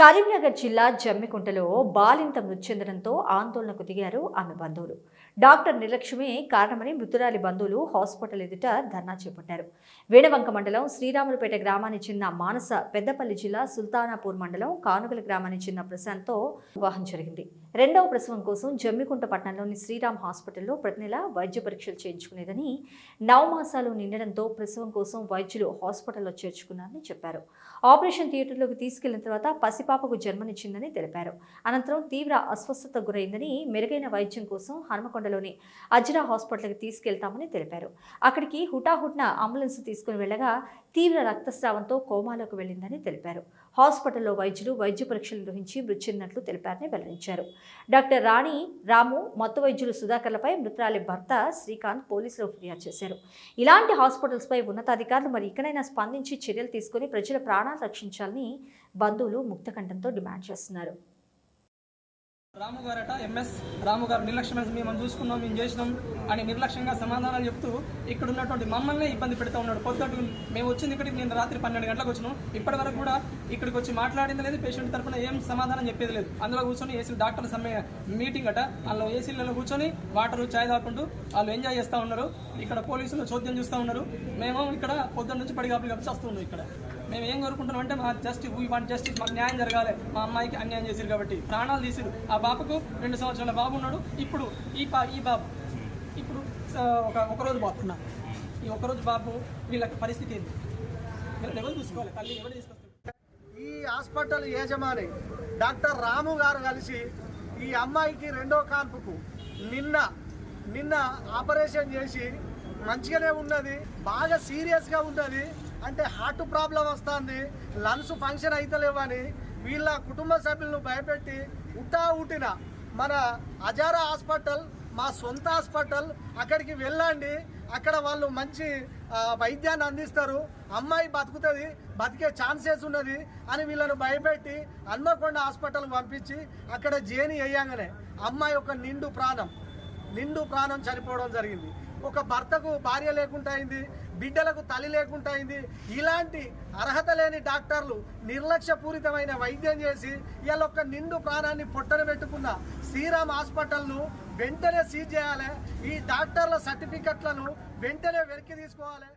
కరీంనగర్ జిల్లా జమ్మికుంటలో బాలింత మృతి చెందడంతో ఆందోళనకు దిగారు ఆమె బంధువులు. డాక్టర్ నిర్లక్ష్యమే కారణమని మృతురాలి బంధువులు హాస్పిటల్ ఎదుట ధర్నా చేపట్టారు. వేణవంక మండలం శ్రీరాములపేట గ్రామానికి చెందిన మానస పెద్దపల్లి జిల్లా సుల్తానాపూర్ మండలం కానుగల గ్రామానికి చెందిన ప్రశాంత్తో వివాహం జరిగింది. రెండవ ప్రసవం కోసం జమ్మికుంట పట్టణంలోని శ్రీరామ్ హాస్పిటల్లో ప్రతి నెల వైద్య పరీక్షలు చేయించుకునేదని నవమాసాలు నిండడంతో ప్రసవం కోసం వైద్యులు హాస్పిటల్లో చేర్చుకున్నారని చెప్పారు. ఆపరేషన్ థియేటర్లోకి తీసుకెళ్ళిన తర్వాత పాపకు జన్మనిచ్చిందని తెలిపారు. అనంతరం తీవ్ర అస్వస్థత గురైందని మెరుగైన వైద్యం కోసం హనుమకొండలోని అజ్రా హాస్పిటల్కి తీసుకెళ్తామని తెలిపారు. అక్కడికి హుటాహుట్న అంబులెన్స్ తీసుకుని వెళ్ళగా తీవ్ర రక్తస్రావంతో కోమాలోకి వెళ్ళిందని తెలిపారు. హాస్పిటల్లో వైద్యులు వైద్య పరీక్షలు నిర్వహించి మృతి చెందినట్లు తెలిపారని వెల్లడించారు. డాక్టర్ రాణి రాము మత్తు వైద్యులు సుధాకర్లపై మృతురాలి భర్త శ్రీకాంత్ పోలీసులు ఫిర్యాదు చేశారు. ఇలాంటి హాస్పిటల్స్పై ఉన్నతాధికారులు మరి ఇకనైనా స్పందించి చర్యలు తీసుకుని ప్రజల ప్రాణాలు రక్షించాలని బంధువులు ముక్తకంఠంతో డిమాండ్ చేస్తున్నారు. రాము గారట ఎంఎస్ రాము గారు నిర్లక్ష్యం మేము చూసుకున్నాం మేము చేసినాం అని నిర్లక్ష్యంగా సమాధానాలు చెప్తూ ఇక్కడ ఉన్నటువంటి మమ్మల్ని ఇబ్బంది పెడతా ఉన్నాడు. పొద్దుట మేము వచ్చింది ఇక్కడికి నేను రాత్రి పన్నెండు గంటలకు వచ్చినాం. ఇప్పటి వరకు కూడా ఇక్కడికి వచ్చి మాట్లాడింది లేదు పేషెంట్ తరఫున ఏం సమాధానం చెప్పేది లేదు. అందులో కూర్చొని ఏసీ డాక్టర్ సమ్మె మీటింగ్ అట. అందులో ఏసీలలో కూర్చొని వాటర్ చాయ్ తాకుంటూ వాళ్ళు ఎంజాయ్ చేస్తూ ఉన్నారు. ఇక్కడ పోలీసులు చోద్యం చూస్తూ ఉన్నారు. మేము ఇక్కడ పొద్దున్న నుంచి పడిగాపులు కలిసి వస్తున్నాం ఇక్కడ. మేము ఏం కోరుకుంటున్నాం అంటే మా జస్టిస్ వీ వాంట్ జస్టిస్ మాకు న్యాయం జరగాలి. మా అమ్మాయికి అన్యాయం చేశారు కాబట్టి. ప్రాణాలు తీసిరు ఆ బాబుకు రెండు సంవత్సరాల బాబు ఉన్నాడు. ఇప్పుడు ఈ పా ఈ బాబు. ఇప్పుడు ఒక ఒకరోజు బాబు ఉన్నా. ఈ ఒకరోజు బాబు వీళ్ళకి పరిస్థితి ఏంటి వీళ్ళని ఎవరు చూసుకోవాలి? తల్లి ఎవరు తీసుకొస్తారు? ఈ హాస్పిటల్ యజమాని డాక్టర్ రాము గారు కలిసి ఈ అమ్మాయికి రెండో కాన్పుకు నిన్న నిన్న ఆపరేషన్ చేసి మంచిగానే ఉన్నది బాగా సీరియస్గా ఉన్నది. అంటే హార్ట్ ప్రాబ్లం వస్తుంది లంగ్స్ ఫంక్షన్ అవుతలేవని వీళ్ళ కుటుంబ సభ్యులను భయపెట్టి ఉట్టా ఉట్టిన మన అజారా హాస్పిటల్ మా సొంత హాస్పిటల్ అక్కడికి వెళ్ళండి అక్కడ వాళ్ళు మంచి వైద్యాన్ని అందిస్తారు అమ్మాయి బతుకుతుంది బతికే ఛాన్సెస్ ఉన్నది అని వీళ్ళను భయపెట్టి హన్మకొండ హాస్పిటల్కి పంపించి అక్కడ జేని వేయంగానే అమ్మాయి ఒక నిండు ప్రాణం నిండు ప్రాణం చనిపోవడం జరిగింది. ఒక భర్తకు భార్య లేకుండా అయింది బిడ్డలకు తల్లి లేకుండా అయింది. ఇలాంటి అర్హత లేని డాక్టర్లు నిర్లక్ష్యపూరితమైన వైద్యం చేసి ఇవాళ ఒక నిండు ప్రాణాన్ని పొట్టన పెట్టుకున్న శ్రీరామ్ హాస్పిటల్ను వెంటనే సీజ్ చేయాలి. ఈ డాక్టర్ల సర్టిఫికెట్లను వెంటనే వెనక్కి తీసుకోవాలి.